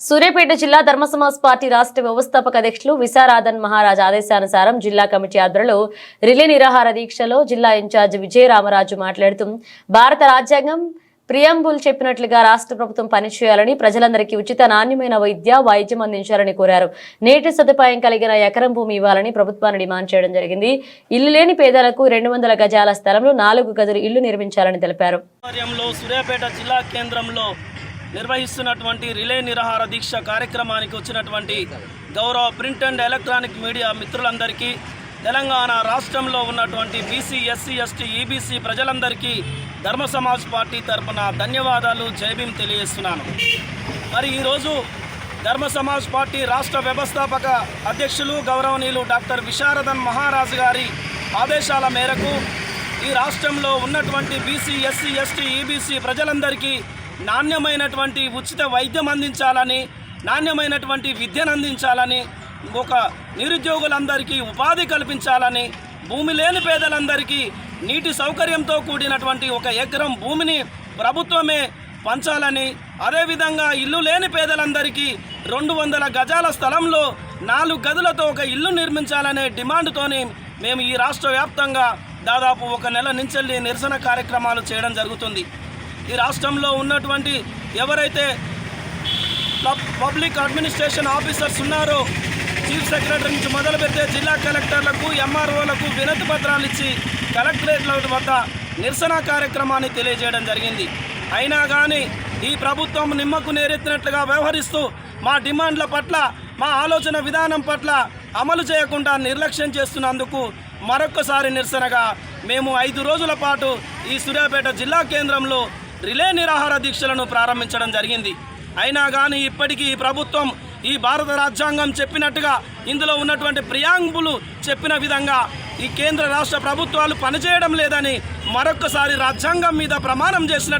సూర్యాపేట జిల్లా ధర్మసమాజ్ పార్టీ రాష్ట్ర వ్యవస్థాపక అధ్యక్షులు విశారాధన్ మహారాజ్ ఆదేశానుసారం జిల్లా కమిటీ ఆధ్వర్యంలో రిలే నిరాహార దీక్షలో జిల్లా ఇన్ఛార్జ్ విజయరామరాజు మాట్లాడుతూ భారత రాజ్యాంగం ప్రియంబుల్ చెప్పినట్లుగా రాష్ట్ర ప్రభుత్వం పనిచేయాలని ప్రజలందరికీ ఉచిత నాణ్యమైన వైద్య వైద్యం అందించాలని కోరారు. నేటి సదుపాయం కలిగిన ఎకరం భూమి ఇవ్వాలని ప్రభుత్వాన్ని డిమాండ్ చేయడం జరిగింది. ఇల్లు లేని పేదలకు రెండు వందల గజాల స్థలంలో నాలుగు గదులు ఇల్లు నిర్మించాలని తెలిపారు. సూర్యాపేట జిల్లా కేంద్రంలో నిర్వహిస్తున్నటువంటి రిలే నిరాహార దీక్ష కార్యక్రమానికి వచ్చినటువంటి గౌరవ ప్రింట్ అండ్ ఎలక్ట్రానిక్ మీడియా మిత్రులందరికీ తెలంగాణ రాష్ట్రంలో ఉన్నటువంటి బీసీ ఎస్సీ ఎస్టీ ఈబీసీ ప్రజలందరికీ ధర్మ సమాజ్ పార్టీ తరపున ధన్యవాదాలు జైభీం తెలియజేస్తున్నాను. మరి ఈరోజు ధర్మ సమాజ్ పార్టీ రాష్ట్ర వ్యవస్థాపక అధ్యక్షులు గౌరవనీయులు డాక్టర్ విశారదన్ మహారాజు గారి ఆదేశాల మేరకు ఈ రాష్ట్రంలో ఉన్నటువంటి బీసీ ఎస్సీ ఎస్టీ ఈబీసీ ప్రజలందరికీ నాణ్యమైనటువంటి ఉచిత వైద్యం అందించాలని నాణ్యమైనటువంటి విద్యను అందించాలని ఒక నిరుద్యోగులందరికీ ఉపాధి కల్పించాలని భూమి లేని పేదలందరికీ నీటి సౌకర్యంతో కూడినటువంటి ఒక ఎకరం భూమిని ప్రభుత్వమే పంచాలని అదేవిధంగా ఇల్లు లేని పేదలందరికీ రెండు వందల గజాల స్థలంలో నాలుగు గదులతో ఒక ఇల్లు నిర్మించాలనే డిమాండ్తోని మేము ఈ రాష్ట్ర వ్యాప్తంగా దాదాపు ఒక నెల నుంచి నిరసన కార్యక్రమాలు చేయడం జరుగుతుంది. ఈ రాష్ట్రంలో ఉన్నటువంటి ఎవరైతే పబ్- పబ్లిక్ అడ్మినిస్ట్రేషన్ ఆఫీసర్స్ ఉన్నారో చీఫ్ సెక్రటరీ నుంచి మొదలు పెడితే జిల్లా కలెక్టర్లకు ఎంఆర్ఓలకు వినతి పత్రాలు ఇచ్చి కలెక్టరేట్ల వద్ద నిరసన కార్యక్రమాన్ని తెలియజేయడం జరిగింది. అయినా కానీ ఈ ప్రభుత్వం నిమ్మకు నేరెత్తినట్లుగా వ్యవహరిస్తూ మా డిమాండ్ల పట్ల మా ఆలోచన విధానం పట్ల అమలు చేయకుండా నిర్లక్ష్యం చేస్తున్నందుకు మరొక్కసారి నిరసనగా మేము ఐదు రోజుల పాటు ఈ సూర్యాపేట జిల్లా కేంద్రంలో రిలే నిరాహార దీక్షలను ప్రారంభించడం జరిగింది. అయినా కానీ ఇప్పటికీ ఈ ప్రభుత్వం ఈ భారత రాజ్యాంగం చెప్పినట్టుగా ఇందులో ఉన్నటువంటి ప్రియాంగులు చెప్పిన విధంగా ఈ కేంద్ర రాష్ట్ర ప్రభుత్వాలు పనిచేయడం లేదని మరొక్కసారి రాజ్యాంగం మీద ప్రమాణం చేసిన